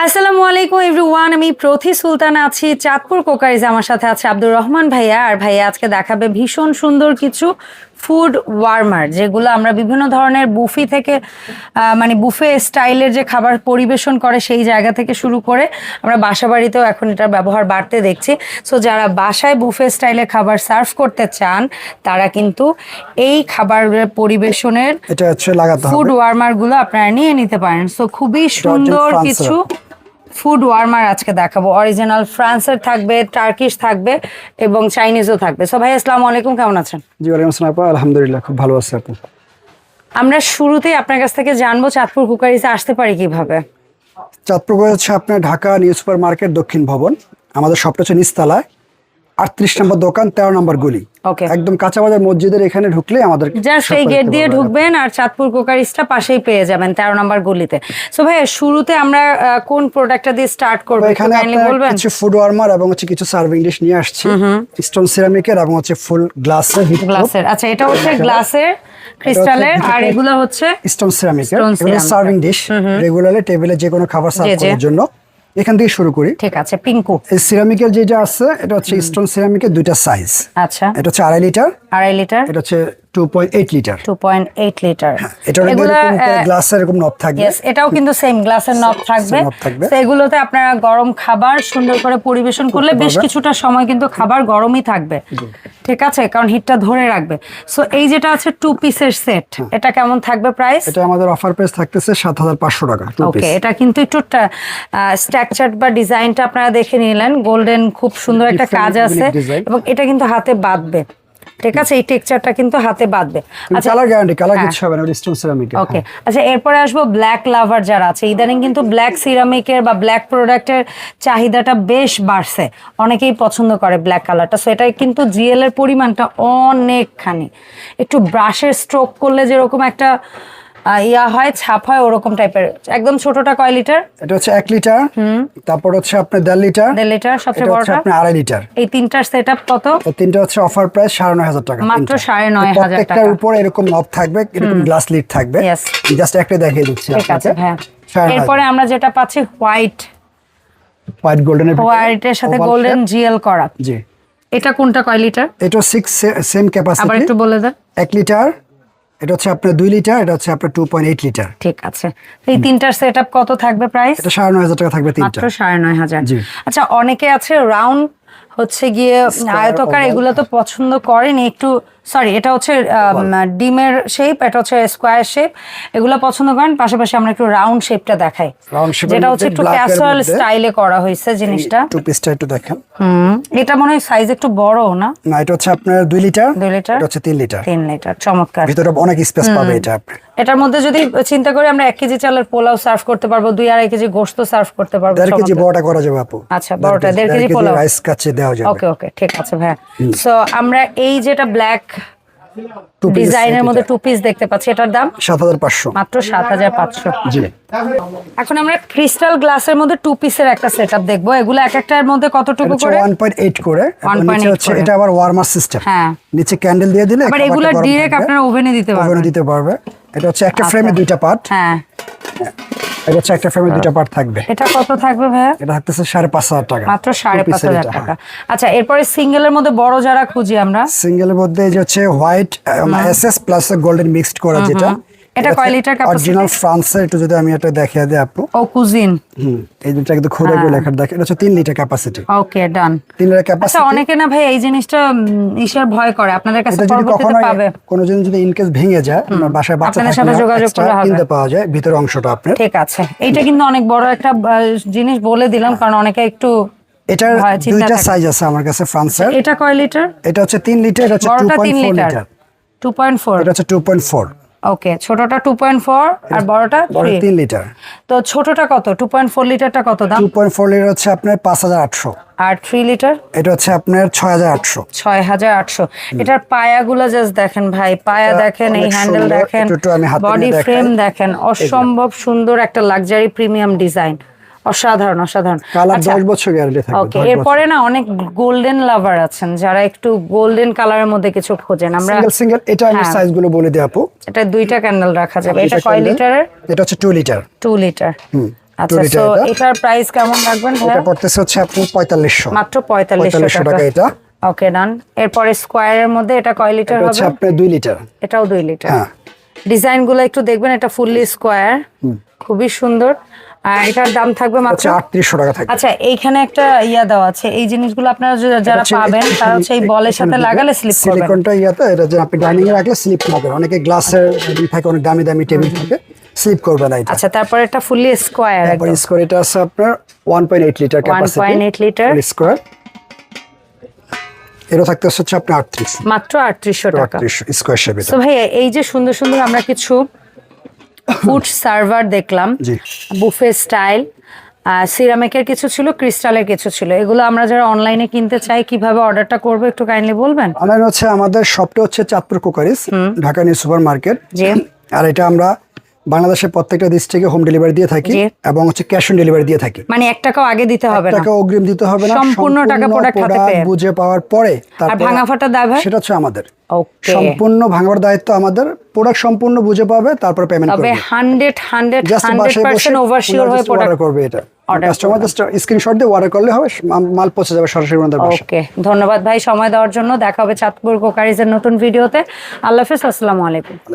আসসালামু আলাইকুম এভরিওয়ান আমি প্রথি সুলতান আছি চাঁদপুর কোকারিজ। আমার সাথে আছে আব্দুর রহমান ভাইয়া। আর ভাইয়া আজকে দেখাবে ভীষণ সুন্দর কিছু ফুড ওয়ার্মার যেগুলো আমরা বিভিন্ন ধরনের বুফি থেকে মানে বুফে স্টাইলের যে খাবার পরিবেশন করে সেই জায়গা থেকে শুরু করে আমরা বাসা বাড়িতেও এখন এটার ব্যবহার বাড়তে দেখছি। সো যারা বাসায় বুফে স্টাইলে খাবার সার্ভ করতে চান তারা কিন্তু এই খাবার পরিবেশনের ফুড হবে। ওয়ার্মারগুলো আপনারা নিয়ে নিতে পারেন। সো খুবই সুন্দর কিছু ফুড ওয়ার্মার আজকে দেখাবো। অরিজিনাল ফ্রান্সের থাকবে টার্কিশ থাকবে এবং চাইনিজও থাকবে। সো ভাই আসসালামু আলাইকুম কেমন আছেন? জি ওয়ালাইকুম আসসালাম আপা। আলহামদুলিল্লাহ খুব ভালো আছে আপু। আমরা শুরুতেই আপনার কাছ থেকে জানব চাঁদপুর কুকারিতে আসতে পারি কীভাবে? চাঁদপুর হচ্ছে আপনার ঢাকা নিউ সুপার মার্কেট দক্ষিণ ভবন। আমাদের সবটা হচ্ছে নিচতলায়। আটত্রিশ নম্বর দোকান তেরো নম্বর গলি। একদম কাঁচা বাজার মসজিদের এখানে ঢুকলে আমাদের জাস্ট এই গেট দিয়ে ঢুকবেন আর চাঁদপুর কুকারিসটা পাশেই পেয়ে যাবেন তেরো নম্বর গলিতে। সো ভাই শুরুতে আমরা কোন প্রোডাক্টটা দিয়ে স্টার্ট করব এখানে বলবেন? কিছু ফুড ওয়ার্মার এবং হচ্ছে কিছু সার্ভিং ডিশ নিয়ে আসছি। স্টোন সিরামিকের এবং হচ্ছে ফুল গ্লাসের গ্লাসের আচ্ছা এটা হচ্ছে গ্লাসের ক্রিস্টালের আর এগুলো হচ্ছে স্টোন সিরামিকের। সার্ভিং ডিশ রেগুলারলি টেবিলে যে কোনো খাবার সার্ভ। করার জন্য। এখান থেকে শুরু করি। ঠিক আছে পিঙ্কু। এই সিরামিকের যেটা আছে এটা হচ্ছে স্টোন সিরামিকের দুইটা সাইজ আচ্ছা। এটা হচ্ছে আড়াই লিটার আড়াই লিটার এটা হচ্ছে two point eight litre two point eight litre এটার এগুলো গ্লাস এরকম নব থাকবে। এটাও কিন্তু সেম গ্লাসের নব থাকবে। থাকবে। তো এগুলোতে আপনারা গরম খাবার সুন্দর করে পরিবেশন করলে বেশ কিছুটা সময় কিন্তু খাবার গরমই থাকবে। ঠিক আছে? কারণ হিটটা ধরে রাখবে। সো এই যেটা আছে টু পিসের সেট এটা কেমন থাকবে প্রাইস এটা আমাদের অফার প্রাইস থাকতেছে সাত হাজার পাঁচশো টাকা টু ওকে এটা কিন্তু একটু স্ট্রাকচার বা ডিজাইনটা আপনারা দেখে নিলেন। গোল্ডেন খুব সুন্দর একটা কাজ আছে। এবং এটা কিন্তু হাতে বাঁধবে। ঠিক আছে এই টেক্সচারটা কিন্তু হাতে বাঁধবে। আচ্ছা কালার গ্যারান্টি কালার। কিছু হবে না স্টোন সিরামিকের ওকে আচ্ছা এরপরে আসব ব্ল্যাক লাভার যারা আছে। ইদানিং কিন্তু ব্ল্যাক সিরামিকের বা ব্ল্যাক প্রোডাক্টের চাহিদাটা বেশ বাড়ছে। অনেকেই পছন্দ করে ব্ল্যাক কালারটা সো এটা কিন্তু জিএল এর পরিমাণটা অনেকখানি। একটু ব্রাশের স্ট্রোক করলে যেরকম একটা ইয়া হয় ছাপ হয় ওরকম টাইপের একদম ছোটটা কয় লিটার? এটা হচ্ছে এক লিটার। তারপর হচ্ছে আপনার দেড় লিটার। দেড় লিটার সবচেয়ে বড়টা? আপনার আড়াই লিটার। এই তিনটার সেট আপ কত তিনটা হচ্ছে অফার প্রাইস সাড়ে নয় হাজার টাকা মাত্র। সাড়ে নয় হাজার প্রত্যেকটার টাকা। উপর এরকম নব থাকবে এরকম গ্লাস লিড থাকবে. জাস্ট একটা দেখিয়ে দিচ্ছি ঠিক আছে হ্যাঁ। এরপরে আমরা যেটা পাচ্ছি হোয়াইট হোয়াইট গোল্ডেনের হোয়াইটের সাথে গোল্ডেন জিএল করা। জি। এটা কোনটা কয় লিটার? এটা সিক্স সেম ক্যাপাসিটি আবার একটু বলে দেন। এক লিটার। এটা হচ্ছে আপনার দুই লিটার এটা হচ্ছে আপনার টু পয়েন্ট এইট লিটার। ঠিক আছে। এই তিনটার সেট কত থাকবে প্রাইস এটা সাড়ে নয় হাজার টাকা থাকবে তিনটা। মাত্র সাড়ে নয় হাজার। আচ্ছা অনেকে আছে রাউন্ড হচ্ছে গিয়ে আয়তকার এগুলো তো পছন্দ করেনি একটু সরি এটা হচ্ছে ডিমের শেপ এটা হচ্ছে স্কোয়ার শেপ এগুলো পছন্দ করেন পাশাপাশি আমরা একটু রাউন্ড শেপটা দেখাই। যেটা হচ্ছে একটু ক্যাসুয়াল। স্টাইলে করা হয়েছে জিনিসটা। টু পিসটা একটু দেখেন। হুম এটা মনে হয় সাইজ একটু বড় না? না এটা হচ্ছে আপনার দুই লিটার দুই লিটার? এটা হচ্ছে তিন লিটার তিন লিটার চমৎকার। ভিতরে অনেক স্পেস পাবে এটা আপনি। এটার মধ্যে যদি চিন্তা করি আমরা এক কেজি চালের পোলাও সার্ভ করতে পারব দুই আড়াই কেজি গোস্ত সার্ভ করতে পারব দেড় কেজি বড়টা করা যাবে আপু। আচ্ছা, বড়টা, দেড় কেজি পোলাও। রাইস কাছে দেওয়া যাবে। ওকে ওকে ঠিক আছে ভাইয়া। সো আমরা এই যেটা ব্ল্যাক ডিজাইনের মধ্যে। টু পিস দেখতে পাচ্ছি এটার দাম? সাত হাজার পাঁচশো। মাত্র সাত হাজার পাঁচশো। জি। এখন আমরা ক্রিস্টাল গ্লাসের মধ্যে টু পিসের একটা সেট আপ দেখব। এগুলো এক একটার মধ্যে কতটুকু করে? ওয়ান পয়েন্ট এইট করে। এবং 1.8 নিচে হচ্ছে এটা আবার ওয়ার্মার সিস্টেম হ্যাঁ। নিচে ক্যান্ডেল দিয়ে দিলে আবার এগুলো থাকবে। আপনারা ওভেনে দিতে পারবেন। ওভেনে দিতে পারবে। এটা হচ্ছে একটা ফ্রেমে দুইটা পার্ট হ্যাঁ। এটা হচ্ছে একটা ফ্রেমে দুইটা পার্ট থাকবে। এটা কত থাকবে ভাইয়া? এটা থাকতেছে সাড়ে পাঁচ হাজার টাকা। মাত্র সাড়ে পাঁচ হাজার টাকা। হ্যাঁ। আচ্ছা এরপরে সিঙ্গেলের মধ্যে বড় যারা খুঁজি আমরা? সিঙ্গেলের মধ্যে যে হচ্ছে white SS plus golden mixed করা যেটা। এটা কয় লিটার capacity? অরিজিনাল ফ্রান্সের একটু যদি আমি এটা দেখিয়ে দিই আপু। ও কুজিন হুম এই খুঁড়ে হ্যাঁ। করে লেখা এটা হচ্ছে তিন লিটার ক্যাপাসিটি ওকে ডান তিন লিটার আচ্ছা অনেকে না ভাই এই জিনিসটা উম, ভয় করে। আপনাদের কাছে পরবর্তীতে পাবে। কোনো জিনিস যদি ইনকেস ভেঙে যায় আপনার বাসায় বাচ্চা আপনাদের সাথে যোগাযোগ করলে হবে। কিনতে পাওয়া যায় ভিতরে অংশটা আপনার। ঠিক আছে। এইটা কিন্তু অনেক বড় একটা জিনিস বলে দিলাম কারণ অনেকে একটু এটার দুইটা সাইজ আছে আমার কাছে ফ্রান্সের এটা কয় লিটার? এটা হচ্ছে তিন লিটার এটা হচ্ছে টু বড়টা তিন point four litre. Litre. Two point four এটা হচ্ছে টু পয়েন্ট ফোর ওকে ছোটটা টু পয়েন্ট ফোর আর বড়টা বড় থ্রি তিন লিটার তো ছোটটা কত? টু পয়েন্ট ফোর লিটারটা কত দাম? টু পয়েন্ট ফোর লিটার হচ্ছে আপনার পাঁচ হাজার আটশো। আর থ্রি লিটার এটা হচ্ছে আপনার ছয় হাজার আটশো। ছয় হাজার আটশো। এটার পায়াগুলো জাস্ট দেখেন ভাই পায়া দেখেন এই হ্যান্ডেল দেখেন বডি ফ্রেম দেখেন অসম্ভব সুন্দর একটা লাক্সারি প্রিমিয়াম ডিজাইন অসাধারণ অসাধারণ। কালার আচ্ছা, দশ বছর গ্যারান্টি থাকবে ওকে এরপরে না অনেক গোল্ডেন লাভার আছেন যারা একটু গোল্ডেন কালারের মধ্যে কিছু খোঁজেন। আমরা সিঙ্গেল সিঙ্গেল এটা আমি হ্যাঁ। সাইজগুলো বলে দিই আপু। এটা দুইটা ক্যান্ডেল রাখা যাবে। এটা কয়। লিটারের এটা হচ্ছে টু লিটার টু লিটার আচ্ছা তো এটার প্রাইস কেমন রাখবেন এটা পড়তেছে হচ্ছে আপনি পঁয়তাল্লিশশো। মাত্র পঁয়তাল্লিশশো পঁয়তাল্লিশশো টাকা টাকা এটা। ওকে ডান এরপরে স্কোয়ারের মধ্যে এটা কয় লিটার হবে? আপনার দুই লিটার এটাও দুই লিটার হ্যাঁ। ডিজাইনগুলো একটু দেখবেন এটা ফুললি স্কোয়ার খুবই সুন্দর। এটার দাম থাকবে মাত্র? হচ্ছে আটত্রিশশো টাকা থাকবে। আচ্ছা এইখানে একটা ইয়া দেওয়া আছে। এই জিনিসগুলো আপনারা যারা পাবেন তারা হচ্ছে এই বলের সাথে লাগালে স্লিপ করবে সিলিকনটা ইয়াতে এটা যে আপনি ডাইনিং এ রাখলে স্লিপ করবে অনেকে গ্লাসের থাকে অনেক দামি দামি টেবিল থাকে স্লিপ করবে না এটা। আচ্ছা তারপরে এটা ফুললি স্কোয়ার তারপর স্কোয়ার এটা আছে আপনার one point eight litre capacity 1.8 litre. Square এরও থাকতে হচ্ছে আপনার আটত্রিশ। মাত্র আটত্রিশশো টাকা। আটত্রিশ স্কোয়ার শেপ এটা তো ভাই এই যে সুন্দর সুন্দর আমরা কিছু ফুড সার্ভার দেখলাম বুফে স্টাইল সিরামিকের কিছু ছিল ক্রিস্টালের কিছু ছিল। এগুলো আমরা যারা অনলাইনে কিনতে চাই কীভাবে অর্ডারটা করব একটু কাইন্ডলি বলবেন? অনলাইন হচ্ছে আমাদের শপটা হচ্ছে Chandpur cookeries Dhaka new super market আর এটা আমরা বাংলাদেশের প্রত্যেকটা ডিস্ট্রিক্টে হোম ডেলিভারি দিয়ে থাকি। এবং হচ্ছে ক্যাশ অন ডেলিভারি দিয়ে থাকি। মানে এক টাকাও আগে দিতে হবে না। টাকা অগ্রিম দিতে হবে না। সম্পূর্ণ টাকা product হাতে পেয়ে। বুঝে পাওয়ার পরে আর ভাঙা ফাটা দায় সেটা হচ্ছে আমাদের। ওকে সম্পূর্ণ ভাঙার দায়িত্ব আমাদের। প্রোডাক্ট সম্পূর্ণ বুঝে পাবে তারপর পেমেন্ট করবে। হান্ড্রেড বাসায় বসে পার্সেন্ট ওভারশিওর হয়ে অর্ডার প্রোডাক্ট করবে এটা। কাস্টমার জাস্ট স্ক্রিনশট দিয়ে অর্ডার করলে হবে মাল- পৌঁছে যাবে সরাসরি ওনাদের বাসায়। ওকে ধন্যবাদ ভাই সময় দেওয়ার জন্য। দেখা হবে চাঁদপুর কোকারিজের নতুন ভিডিওতে আল্লাহ হাফেজ আসসালামু আলাইকুম।